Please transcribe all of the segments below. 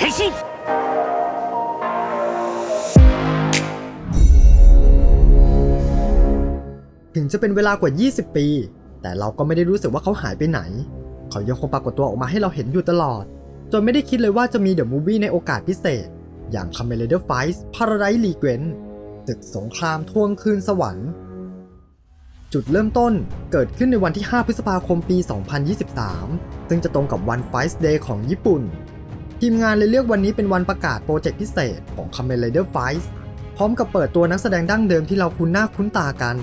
変身ถึงจะเป็นเวลากว่า 20 ปี แต่เราก็ไม่ได้รู้สึกว่าเขาหายไปไหน เขายังคงปรากฏตัวออกมาให้เราเห็นอยู่ตลอด จนไม่ได้คิดเลยว่าจะมีเดอะมูฟวี่ในโอกาสพิเศษ อย่าง c a m e l a d e r Fight Paradise r e g r e n ศึกสงครามทวงคืนสวรรค์ จุดเริ่มต้นเกิดขึ้นในวันที่ 5 พฤษภาคมปี 2023 ซึ่งจะตรงกับวัน Fight Day ของญี่ปุ่น ทีมงานเลยเลือกวันนี้เป็นวันประกาศโปรเจกต์พิเศษของ c a m e n Rider Fight พร้อมกับเปิดตัวนักแสดงดั้งเดิมที่เราคุ้นหน้าคุ้นตากัน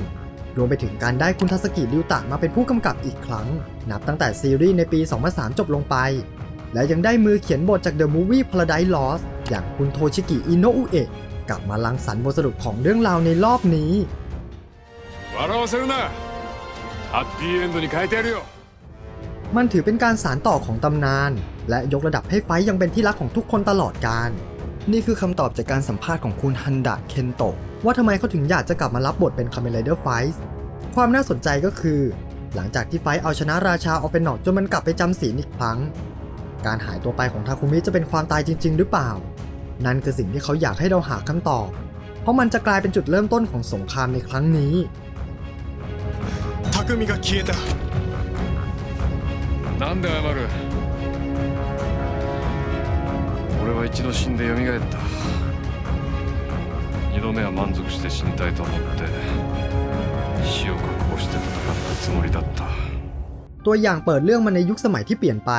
รวมไปถึงการได้คุณทัศกิริวตะมาเป็นผู้กำกับอีกครั้ง นับตั้งแต่ซีรีส์ในปี 2003 จบลงไป และยังได้มือเขียนบทจาก The Movie Paradise Lost อย่างคุณโทชิกิอิโนอุเอะกลับมาลังสรรค์บทสรุปของเรื่องราวในรอบนี้มันถือเป็นการสารต่อของตำนาน และยกระดับให้ไฟท์ยังเป็นที่รักของทุกคนตลอดกาลนี่คือคำตอบจากการสัมภาษณ์ของคุณฮันดะเคนโตะว่าทำไมเขาถึงอยากจะกลับมารับบทเป็นคาเม n เดอร์ไฟท์ความน่าสนใจก็คือ หลังจากที่ไฟท์เอาชนะราชาออฟเฟนนอกจนมันกลับไปจำศีลอีกครั้ง การหายตัวไปของทาคุมิจะเป็นความตายจริง ๆ หรือเปล่า นั่นคือสิ่งที่เขาอยากให้เราหาคำตอบ เพราะมันจะกลายเป็นจุดเริ่มต้นของสงครามในครั้งนี้ 匠が消えたなんで謝る 俺は一度死んで蘇った二度目は満足して死にたいと思って死を覚悟して戦ったつもりだった ตัวอย่างเปิดเรื่องมาในยุคสมัยที่เปลี่ยนไป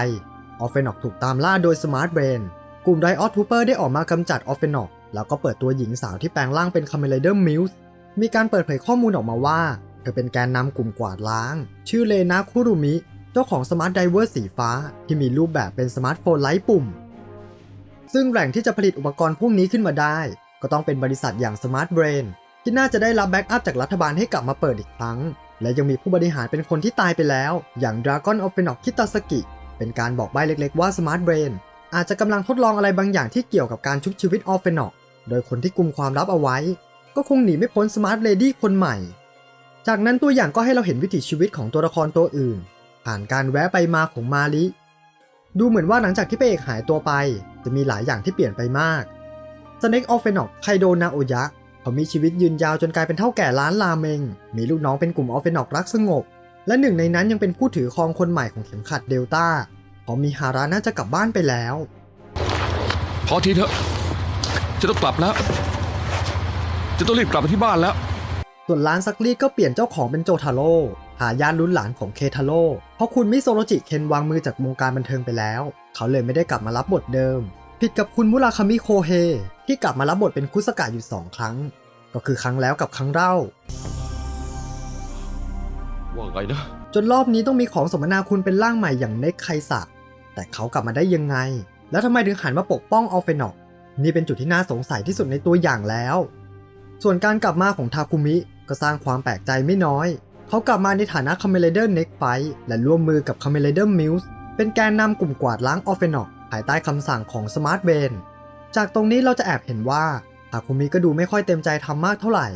ออฟเฟนอกถูกตามล่าโดยสมาร์ทเบรนกลุ่มไดออ t ทูเปอร์ได้ออกมากำจัดออฟเฟนอกแล้วก็เปิดตัวหญิงสาวที่แปลงร่างเป็นคาเม l เดอร์มิลส์มีการเปิดเผยข้อมูลออกมาว่า เธอเป็นแกนนำกลุ่มกวาดล้าง ชื่อเลนาคุรุมิ เจ้าของสมาร์ทไดเวอร์สีฟ้า ที่มีรูปแบบเป็นสมาร์ทโฟนไร้ปุ่ม ซึ่งแหล่งที่จะผลิตอุปกรณ์พวกนี้ขึ้นมาได้ ก็ต้องเป็นบริษัทอย่าง Smart Brain ที่น่าจะได้รับแบ็กอัพจากรัฐบาลให้กลับมาเปิดอีกครั้ง และยังมีผู้บริหารเป็นคนที่ตายไปแล้ว อย่าง Dragon of f e n o c Kitasaki เป็นการบอกใบ้เล็กๆว่า Smart Brain อาจจะกำลังทดลองอะไรบางอย่างที่เกี่ยวกับการชุบชีวิต o f f e n o c โดยคนที่กุมความลับเอาไว้ ก็คงหนีไม่พ้น Smart Lady คนใหม่ จากนั้นตัวอย่างก็ให้เราเห็นวิถีชีวิตของตัวละครตัวอื่น ผ่านการแวะไปมาของมาริ ดูเหมือนว่าหลังจากที่พระเอกหายตัวไป จะมีหลายอย่างที่เปลี่ยนไปมากสเน็กออฟเฟนอกไคโดนาโอยะเขามีชีวิตยืนยาวจนกลายเป็นเท่าแก่ร้านราเมง มีลูกน้องเป็นกลุ่มออฟเฟนอกรักสงบ และหนึ่งในนั้นยังเป็นผู้ถือครองคนใหม่ของเข็มขัดเดลต้าเพราะมีฮาราน่าจะกลับบ้านไปแล้ว พอทีเถอะจะต้องกลับแล้ว จะต้องรีบกลับไปที่บ้านแล้ว ส่วนร้านซักรีดก็เปลี่ยนเจ้าของเป็นโจทาโร่หายานรุ่นหลานของเคทาโร่เพราะคุณมิโซโรจิเคนวางมือจากวงการบันเทิงไปแล้ว เขาเลยไม่ได้กลับมารับบทเดิม ผิดกับคุณมุราคามิโคเฮที่กลับมารับบทเป็นคุสกะอยู่2ครั้ง ก็คือครั้งแล้วกับครั้งเล่าว่าไงนะจนรอบนี้ต้องมีของสมนาคุณเป็นร่างใหม่อย่างเน็กไคสะแต่เขากลับมาได้ยังไง แล้วทำไมถึงหันมาปกป้องออฟเฟนอกนี่เป็นจุดที่น่าสงสัยที่สุดในตัวอย่างแล้ว ส่วนการกลับมาของทาคุมิก็สร้างความแปลกใจไม่น้อย เขากลับมาในฐานะคาเมเลเดอร์เน็กไฟและร่วมมือกับคาเมเลเดอร์มิลส์เป็นแกนนำกลุ่มกวาดล้างออฟเฟนอกภายใต้คำสั่งของสมาร์ทเบนจากตรงนี้เราจะแอบเห็นว่าทาคุมิก็ดูไม่ค่อยเต็มใจทำมากเท่าไหร่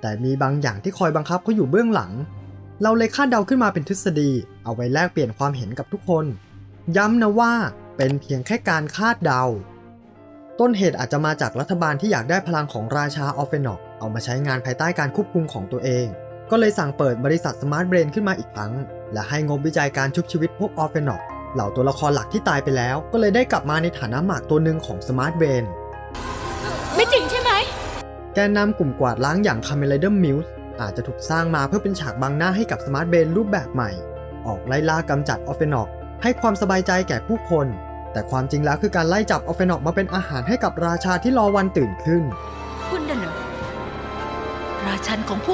แต่มีบางอย่างที่คอยบังคับเขาอยู่เบื้องหลัง เราเลยคาดเดาขึ้นมาเป็นทฤษฎี เอาไว้แลกเปลี่ยนความเห็นกับทุกคน ย้ำนะว่าเป็นเพียงแค่การคาดเดา ต้นเหตุอาจจะมาจากรัฐบาลที่อยากได้พลังของราชาออฟเฟนอกเอามาใช้งานภายใต้การควบคุมของตัวเอง ก็เลยสั่งเปิดบริษัทสมาร์ทเบรนขึ้นมาอีกครั้ง และให้งบวิจัยการชุบชีวิตพวกออฟเฟนอกเหล่าตัวละครหลักที่ตายไปแล้ว ก็เลยได้กลับมาในฐานะหมากตัวหนึ่งของสมาร์ทเบรนไม่จริงใช่ไหม แกนนำกลุ่มกวาดล้างอย่างคาเมเลเดอร์มิลส์อาจจะถูกสร้างมาเพื่อเป็นฉากบังหน้าให้กับสมาร์ทเบนรูปแบบใหม่ ออกไล่ล่ากำจัดออฟเฟนอกให้ความสบายใจแก่ผู้คน แต่ความจริงแล้วคือการไล่จับออฟเฟนอกมาเป็นอาหารให้กับราชาที่รอวันตื่นขึ้น คุณน่ะเหรอราชันของพวกเราคิ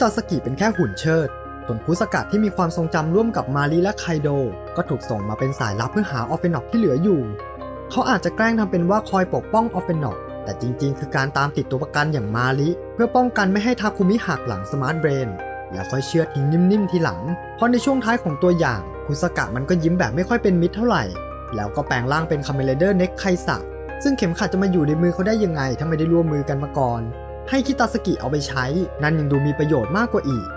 ตาสกิเป็นแค่หุ่นเชิดส่วนคุสกะที่มีความทรงจำร่วมกับมารีและไคโด ก็ถูกส่งมาเป็นสายลับเพื่อหาออฟเฟนอกที่เหลืออยู่ เขาอาจจะแกล้งทำเป็นว่าคอยปกป้องออฟเฟนอกแต่จริงๆ คือการตามติดตัวประกันอย่างมาริเพื่อป้องกันไม่ให้ทาคุมิหักหลังสมาร์ทเบรนแล้วค่อยเชือดทิ้งนิ่มๆทีหลัง เพราะในช่วงท้ายของตัวอย่าง คุสกะมันก็ยิ้มแบบไม่ค่อยเป็นมิตรเท่าไหร่ แล้วก็แปลงร่างเป็นคาเมเลเดอร์เน็กไคสะซึ่งเข็มขัดจะมาอยู่ในมือเขาได้ยังไงถ้าไม่ได้ร่วมมือกันมาก่อน ให้คิตาสกิเอาไปใช้ นั่นยังดูมีประโยชน์มากกว่าอีก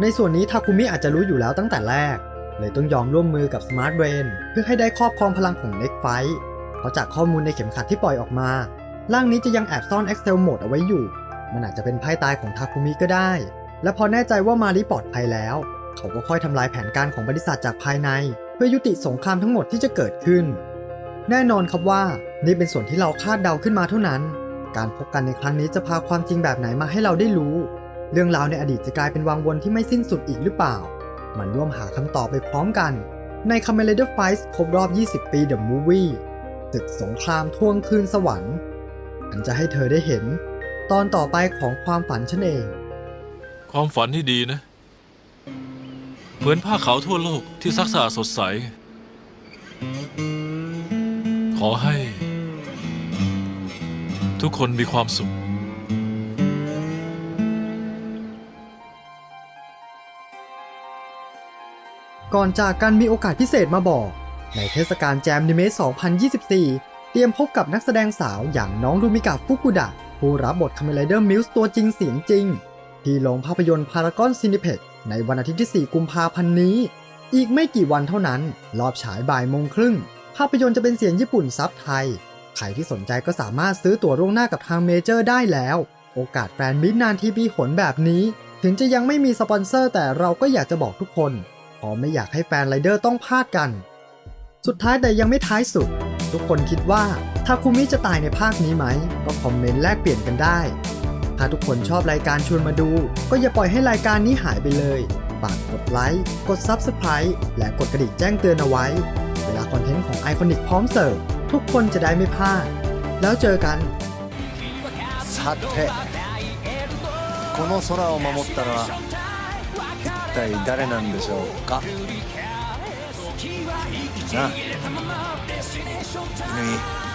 ในส่วนนี้ทาคุมิอาจจะรู้อยู่แล้วตั้งแต่แรก เลยต้องยอมร่วมมือกับสมาร์ทเรนเพื่อให้ได้ครอบครองพลังของเน็กไฟเพราะจากข้อมูลในเข็มขัดที่ปล่อยออกมา ร่างนี้จะยังแอบซ่อน Excel Mode เอาไว้อยู่ มันอาจจะเป็นไพ่ตายของทาคุมิก็ได้ และพอแน่ใจว่ามาริปลอดภัยแล้ว เขาก็ค่อยทำลายแผนการของบริษัทจากภายใน เพื่อยุติสงครามทั้งหมดที่จะเกิดขึ้น แน่นอนครับว่านี่เป็นส่วนที่เราคาดเดาขึ้นมาเท่านั้น การพบกันในครั้งนี้จะพาความจริงแบบไหนมาให้เราได้รู้ เรื่องราวในอดีตจะกลายเป็นวังวนที่ไม่สิ้นสุดอีกหรือเปล่า มันร่วมหาคำตอบไปพร้อมกัน ใน Kamen Rider Fight ครบรอบ 20 ปี The Movie ศึกสงครามท่วงคืนสวรรค์อันจะให้เธอได้เห็น ตอนต่อไปของความฝันฉันเอง ความฝันที่ดีนะ เหมือนผ้าขาวทั่วโลกที่ซักสะอาดสดใส ขอให้ ทุกคนมีความสุข ก่อนจากกันมีโอกาสพิเศษมาบอก ในเทศกาลแจมนิเมะ2024 เตรียมพบกับนักแสดงสาวอย่างน้องรูมิกะฟุกุดะ ผู้รับบทคาเมไรเดอร์มิลส์ตัวจริงเสียงจริง ที่ลงภาพยนตร์พารากอนซินิเพ็กในวันอาทิตย์ที่ 4 กุมภาพันธ์นี้ อีกไม่กี่วันเท่านั้น รอบฉายบ่ายโมงครึ่ง ภาพยนตร์จะเป็นเสียงญี่ปุ่นซับไทย ใครที่สนใจก็สามารถซื้อตั๋วล่วงหน้ากับทางเมเจอร์ได้แล้ว โอกาสแฟนมิตรนานทีปีหนแบบนี้ ถึงจะยังไม่มีสปอนเซอร์แต่เราก็อยากจะบอกทุกคนเพราะไม่อยากให้แฟนไรเดอร์ต้องพลาดกัน สุดท้ายแต่ยังไม่ท้ายสุด ทุกคนคิดว่าทาคุมิจะตายในภาคนี้ไหม ก็คอมเมนต์แลกเปลี่ยนกันได้ ถ้าทุกคนชอบรายการชวนมาดู ก็อย่าปล่อยให้รายการนี้หายไปเลย ฝากกดไลค์ กด Subscribe และกดกระดิ่งแจ้งเตือนเอาไว้ เวลาคอนเทนต์ของไอคอนิกพร้อมเสิร์ฟ ทุกคนจะได้ไม่พลาด แล้วเจอกัน さてこの空を守ったのは一体誰なんでしょうかなあ乾